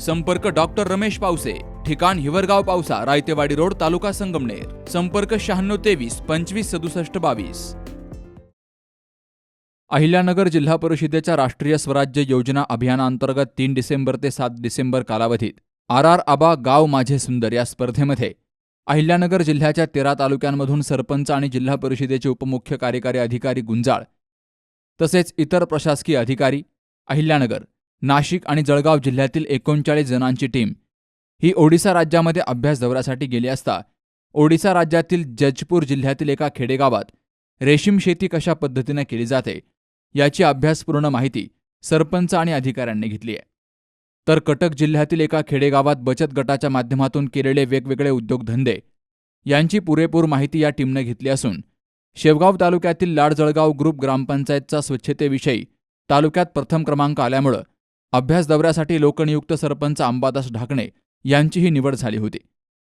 संपर्क डॉक्टर रमेश पावसे ठिकाण हिवरगाव पावसा रायतेवाडी रोड तालुका संगमनेर. संपर्क शहाण्णव तेवीस पंचवीस सदुसष्ट बावीस. अहिल्यानगर जिल्हा परिषदेच्या राष्ट्रीय स्वराज्य योजना अभियानांतर्गत तीन डिसेंबर ते सात डिसेंबर कालावधीत आर आर आबा गाव माझे सुंदर या स्पर्धेमध्ये अहिल्यानगर जिल्ह्याच्या तेरा तालुक्यांमधून सरपंच आणि जिल्हा परिषदेचे उपमुख्य कार्यकारी अधिकारी गुंजाळ तसेच इतर प्रशासकीय अधिकारी अहिल्यानगर नाशिक आणि जळगाव जिल्ह्यातील एकोणचाळीस जणांची टीम. ही ओडिसा राज्यामध्ये अभ्यास दौऱ्यासाठी गेली असता ओडिसा राज्यातील जजपूर जिल्ह्यातील एका खेडेगावात रेशीम शेती कशा पद्धतीने केली जाते याची अभ्यासपूर्ण माहिती सरपंच आणि अधिकाऱ्यांनी घेतली आहे. तर कटक जिल्ह्यातील एका खेडेगावात बचत गटाच्या माध्यमातून केलेले वेगवेगळे उद्योगधंदे यांची पुरेपूर माहिती या टीमनं घेतली असून शेवगाव तालुक्यातील लाडजळगाव ग्रुप ग्रामपंचायतचा स्वच्छतेविषयी तालुक्यात प्रथम क्रमांक आल्यामुळं अभ्यास दौऱ्यासाठी लोकनियुक्त सरपंच अंबादास ढाकणे यांचीही निवड झाली होती.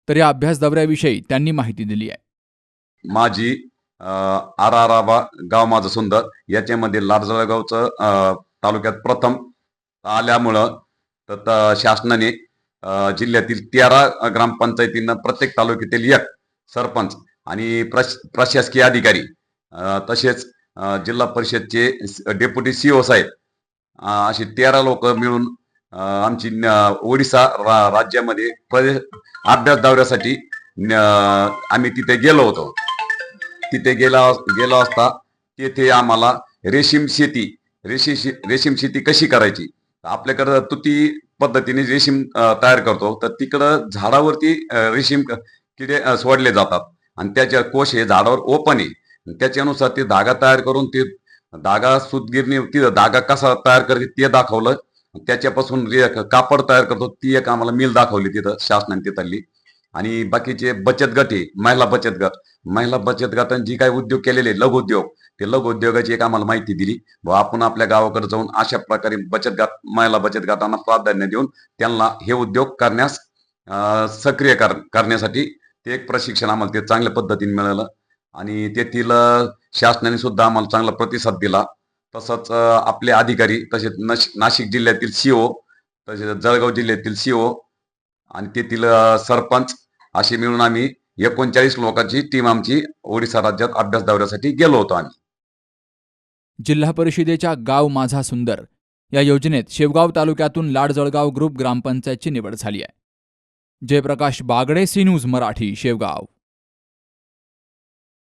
तर या अभ्यास दौऱ्याविषयी त्यांनी माहिती दिली आहे. माझी आर आर आबा गाव माझं सुंदर याच्यामध्ये लारजळगावचं तालुक्यात प्रथम आल्यामुळं तर शासनाने जिल्ह्यातील तेरा ग्रामपंचायतींना प्रत्येक तालुक्यातील एक सरपंच आणि प्रश प्रशासकीय अधिकारी तसेच जिल्हा परिषदचे डेप्युटी सीओ साहेब अशी तेरा लोक मिळून आमची ओडिसा रा- राज्यामध्ये प्रदेश अभ्यास दौऱ्यासाठी आम्ही तिथे गेलो होतो. तिथे गेला गेलो असता तेथे आम्हाला रेशीम शेती रेशी रेशीम शेती कशी करायची? आपल्याकडं तुती पद्धतीने रेशीम तयार करतो. तर तिकडं झाडावरती रेशीम किडे सोडले जातात. आणि त्याचे कोश हे झाडावर ओपन आहे. त्याच्यानुसार ते धागा तयार करून ते धागा सुतगिरणी तिथं धागा कसा तयार करते ते दाखवलं. त्याच्यापासून रे कापड तयार करतो ती एक आम्हाला मिल दाखवली तिथं शासनाने तिथली. आणि बाकीचे बचत गट आहे महिला बचत गट. महिला बचत गटाने जी काही उद्योग केलेले लघु उद्योग. ते लघु उद्योगाची एक आम्हाला माहिती दिली. व आपण आपल्या गावाकडे जाऊन अशा प्रकारे बचत गट महिला बचत गटांना प्राधान्य देऊन त्यांना हे उद्योग करण्यास सक्रिय कर करण्यासाठी ते एक प्रशिक्षण आम्हाला ते चांगल्या पद्धतीने मिळालं. आणि तेथील शासनाने सुद्धा आम्हाला चांगला प्रतिसाद दिला. तसंच आपले अधिकारी तसेच नश- नाशिक जिल्ह्यातील सीओ तसेच जळगाव जिल्ह्यातील सीओ आणि तेथील सरपंच असे मिळून आम्ही एकोणचाळीस लोकांची टीम आमची ओडिसा राज्यात अभ्यास दौऱ्यासाठी गेलो होतो आम्ही. जिल्हा परिषदेच्या गाव माझा सुंदर या योजनेत शेवगाव तालुक्यातून लाडजळगाव ग्रुप ग्रामपंचायतची निवड झाली आहे. Jayprakash Bagde C news Marathi Shevgaon.